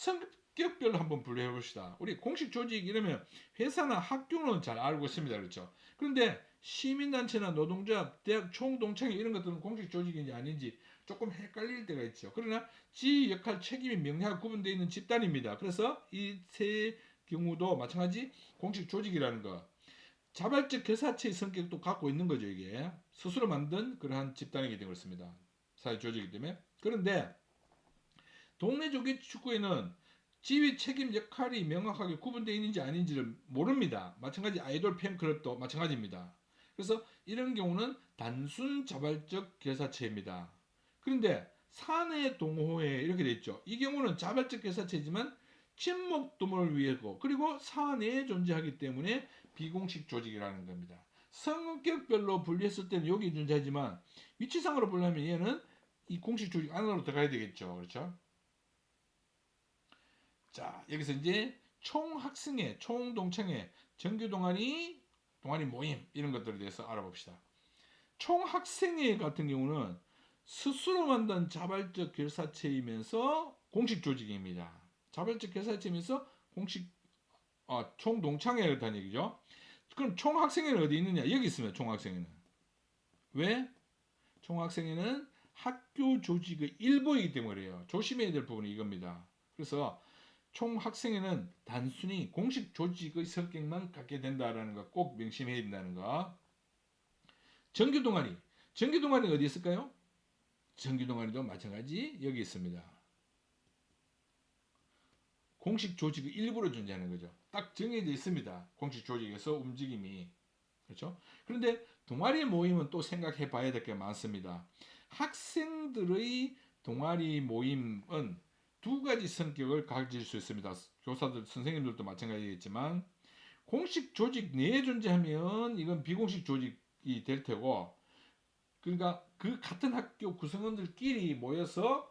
성격별로 한번 분류해 봅시다. 우리 공식 조직 이러면 회사나 학교는 잘 알고 있습니다. 그렇죠? 그런데 시민단체나 노동조합, 대학 총동창회 이런 것들은 공식 조직인지 아닌지 조금 헷갈릴 때가 있죠. 그러나 지 역할 책임이 명확하게 구분되어 있는 집단입니다. 그래서 이 세 경우도 마찬가지 공식 조직이라는 거. 자발적 교사체의 성격도 갖고 있는 거죠, 이게. 스스로 만든 그러한 집단이기 때문에 그렇습니다. 사회 조직이기 때문에. 그런데 동네 조기 축구에는 지위 책임 역할이 명확하게 구분되어 있는지 아닌지를 모릅니다. 마찬가지 아이돌 팬클럽도 마찬가지입니다. 그래서 이런 경우는 단순 자발적 교사체입니다. 그런데 사내 동호회 이렇게 돼 있죠. 이 경우는 자발적 교사체지만 친목 도모를 위해고 그리고 사내에 존재하기 때문에 비공식 조직이라는 겁니다. 성격별로 분리했을 때는 여기 존재하지만 위치상으로 보려면 얘는 이 공식 조직 안으로 들어가야 되겠죠. 그렇죠? 자, 여기서 이제 총학생회, 총동창회, 정규동아리, 동아리 모임 이런 것들에 대해서 알아봅시다. 총학생회 같은 경우는 스스로 만든 자발적 결사체이면서 공식 조직입니다. 자발적 결사체이면서 공식 아, 총동창회를 단 얘기죠. 그럼 총학생회는 어디 있느냐? 여기 있습니다. 총학생회는. 왜? 총학생회는 학교 조직의 일부이기 때문에 그래요. 조심해야 될 부분이 이겁니다. 그래서 총 학생회는 단순히 공식 조직의 성격만 갖게 된다라는 거꼭 명심해야 된다는 거. 정규 동아리. 정규 동아리는 어디 있을까요? 정규 동아리도 마찬가지 여기 있습니다. 공식 조직의 일부로 존재하는 거죠. 딱 정해져 있습니다. 공식 조직에서 움직임이. 그렇죠? 그런데 동아리 모임은 또 생각해 봐야 될 게 많습니다. 학생들의 동아리 모임은 두 가지 성격을 가질 수 있습니다. 교사들, 선생님들도 마찬가지겠지만, 공식 조직 내에 존재하면 이건 비공식 조직이 될 테고, 그러니까 그 같은 학교 구성원들끼리 모여서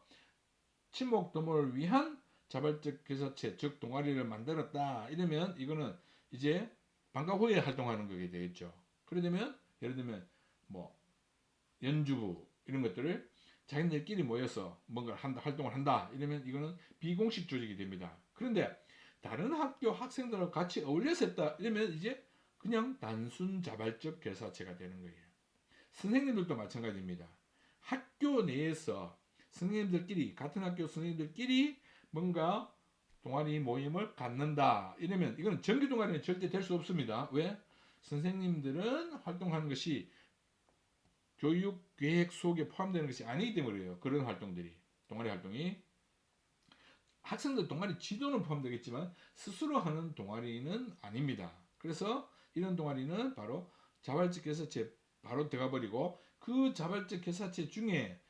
친목 도모를 위한 자발적 교사체, 즉 동아리를 만들었다. 이러면 이거는 이제 방과 후에 활동하는 거게 되겠죠. 그러되면 예를 들면 뭐 연주부 이런 것들을 자기들끼리 모여서 뭔가 한다, 활동을 한다. 이러면 이거는 비공식 조직이 됩니다. 그런데 다른 학교 학생들하고 같이 어울려서 했다. 이러면 이제 그냥 단순 자발적 교사체가 되는 거예요. 선생님들도 마찬가지입니다. 학교 내에서 선생님들끼리 같은 학교 선생님들끼리 뭔가 동아리 모임을 갖는다. 이러면 이건 정규 동아리는 절대 될 수 없습니다. 왜? 선생님들은 활동하는 것이 교육 계획 속에 포함되는 것이 아니기 때문에요. 그런 활동들이 동아리 활동이 학생들 동아리 지도는 포함되겠지만 스스로 하는 동아리는 아닙니다. 그래서 이런 동아리는 바로 자발적 교사체 바로 들어가 버리고 그 자발적 교사체 중에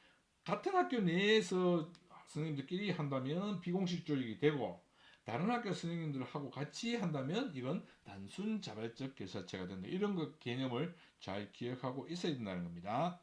같은 학교 내에서 선생님들끼리 한다면 비공식 조직이 되고 다른 학교 선생님들하고 같이 한다면 이건 단순 자발적 교사체가 된다. 이런 것 개념을 잘 기억하고 있어야 된다는 겁니다.